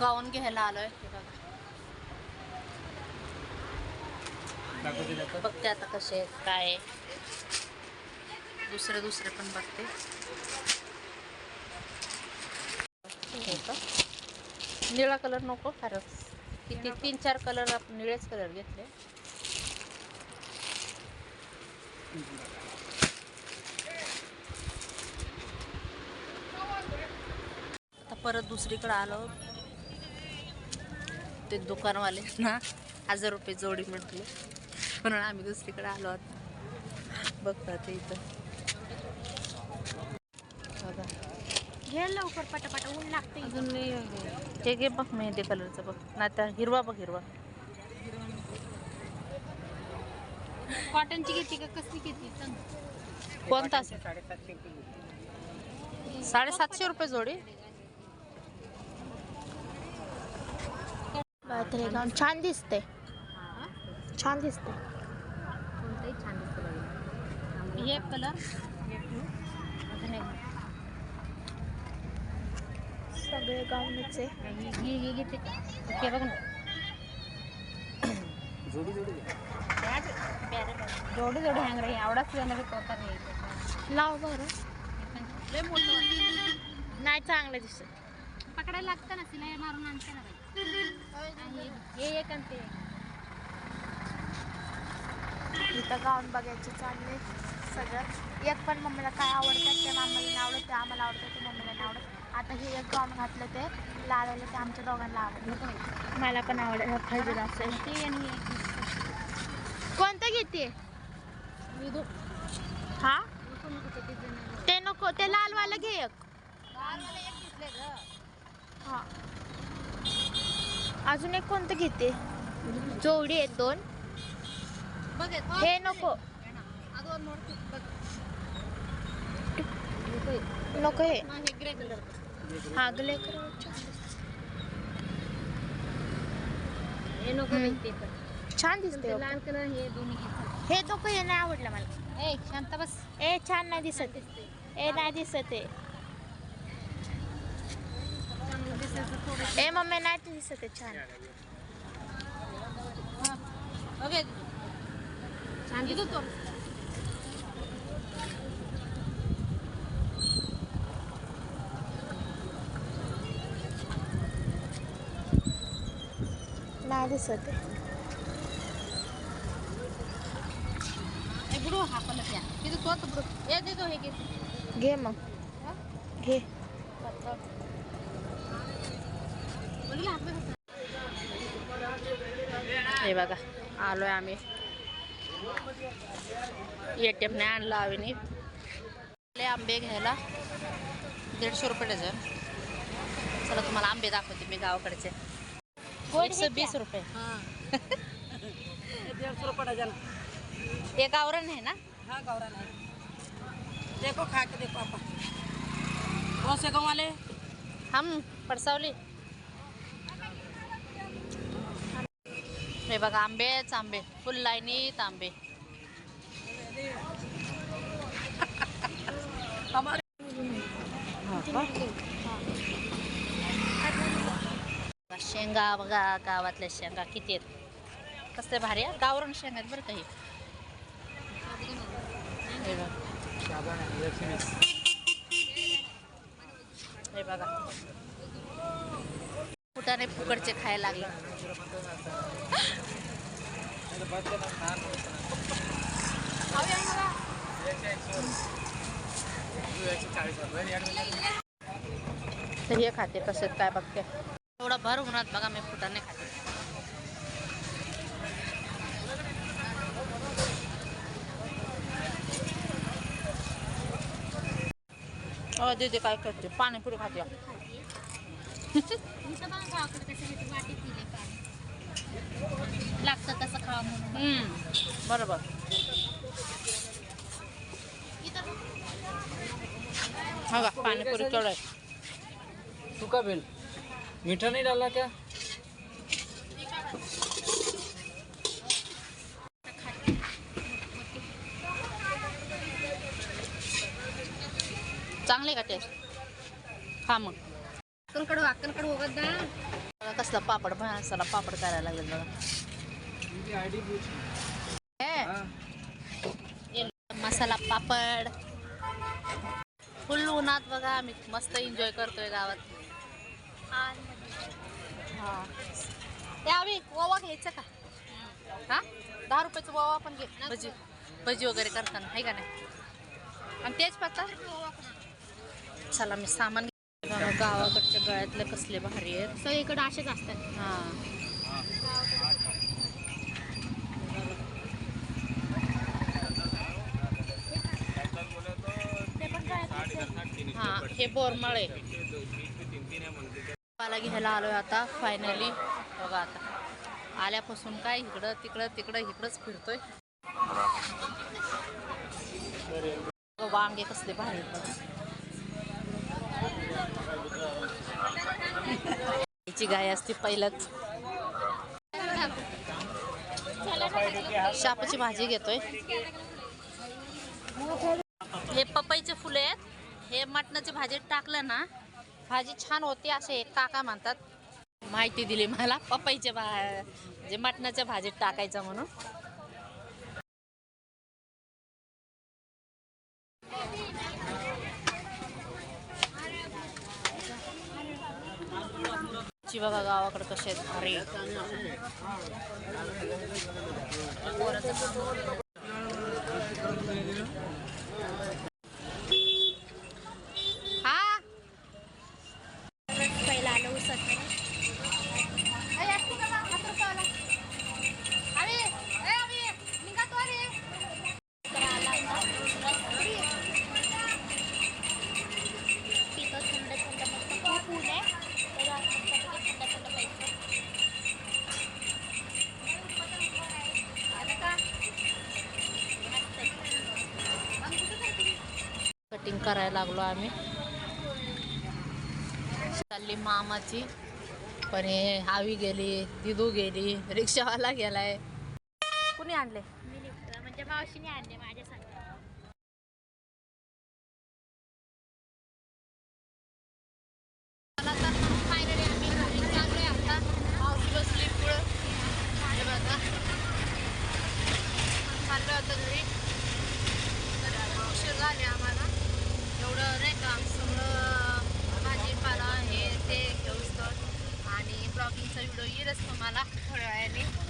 गाऊन घ्यायला आलोय. बघा बघते आता कसे आहेत, काय दुसरे दुसरे पण बघते. का? निळा कलर नको फारच. किती तीन चार कलर आपण निळेच कलर घेतले. आता परत दुसरीकडे आलो. ते दुकानवाले ना हजार रुपये जोडी म्हटले. म्हणून आम्ही दुसरीकडे आलो आता. बघता ते इथं. बघा. घे लवकर पटापट ऊन लागते अजून हे घे बघ मेहंदी कलरचं बघ. नाही तर हिरवा बघ हिरवा. कॉटनची घेते का? कसली घेते कोणता? साडेसातशे रुपये जोडी. गाऊन छान दिसते छान दिसते कोणताही छान दिसतं हे कलर सगळे गाऊनच हे हे बघ ना जोडी जोडी हँगर आहे एवढाच येणार तोता नाही लाव बरं. नाही चांगलं दिसत पकडायला लागतं ना सिलाई मारून आणते ना बाई. हे एक आणि ते एक. इथं गाऊन बघायचे चालले सगळं. एक पण मम्मीला काय आवडतं ते मम्मीला नाही आवडत ते आम्हाला आवडतं ते मम्मीला नाही आवडत. आता हे एक गाऊन घातलं ते लावायला ते आमच्या दोघांना आवडलं मला पण आवडायला पाहिजे असेल ते आणि. कोणतं घेते? मी दो- हा. ते नको ते लालवाला घे एक लालवाला एक दिसलंय गं. हा अजून एक कोणतं घेते जोडी आहेत दोन बघ हे. नको हे. नको हे. हे ग्रे छान दिसतं. हे. लाल कलर दोन्ही हे नको हे नाही आवडलं मला ए शांत बस ए छान नाही दिसत ए नाही दिसत आहे चांगलं दिसायचं थोडं ए मम्मी नाही दिसत आहे छान ओके छान दिसतो तो नाही दिसत बुडू हा द्या किती तोच बुडू ए दे दो हे घे मग घे बघ हे बघा आलोय आम्ही. एटीएमने आणलं आम्ही आले आंबे घ्यायला. दीडशे रुपये डझन. चला तुम्हाला आंबे दाखवते मी गावाकडचे. एकशे वीस रुपये. सौ रुपये हे गावरण आहे ना? हाँ गौरा है देखो खा के देखो आपा कौन से गाँव वाले हम पडसावली. हे बघा आंबेच आंबे. फुल लाईनीत आंबे. शेंगा बघा गावातल्या शेंगा किती आहेत. कसले भारी आहे गावरण शेंगा आहेत बरं काही हे बघा. हाताने फुकडचे खायला लागले. तर हे खाते कसं काय बघते. एवढा भर उन्हात बघा मी फुटाने खाते. दीदी काय करते? पाणीपुरी खाते. लागतं तसं खावा म्हणून बरोबर. हा का पाणीपुरी केवढं आहे. सूखा बेल मीठा नहीं डाला क्या? चांगले का टेस्ट? खा मग. अक्कलकडं अक्कलकडं होगत ना कसला पापड भासाला पापड करायला लागेल बघा. मसाला पापड. फुल उन्हात बघा आम्ही मस्त एन्जॉय करतोय गावात. हा. यावी ओवा घ्यायचं का? हा? दहा रुपयाचा ओवा पण घे. भजी भजी वगैरे करताना आहे का नाही? आणि तेच पत्ता चला मी सामान गावाकडच्या गळ्यातले कसले भारी आहेत. सगळीकडे असेच असतात. हा. हा हे बोरमाळे. मला घ्यायला आलोय आता फायनली बघा आता. आल्यापासून काय इकडं तिकडं तिकडं इकडंच फिरतोय. वांगे कसले भारी आहेत बघा. याची गाय असते पहिलंच. शापाची भाजी घेतोय. हे पपईचे फुले आहेत. हे मटणाची भाजीत टाकलं ना भाजी छान होती असे एक काका म्हणतात. माहिती दिली मला पपईच्या भा म्हणजे मटणाच्या भाजीत टाकायचं म्हणून. ची बघा गावाकडे कसे आहेत? भारी. कटिंग करायला लागलो आम्ही. चालली मामाची. पण हे आवी गेली दिदू गेली रिक्षावाला गेलाय. कुणी आणले? मी निघतो म्हणजे मावशीने आणले माझ्यासाठी. येईलच तुम्हाला थोड्या वेळाने.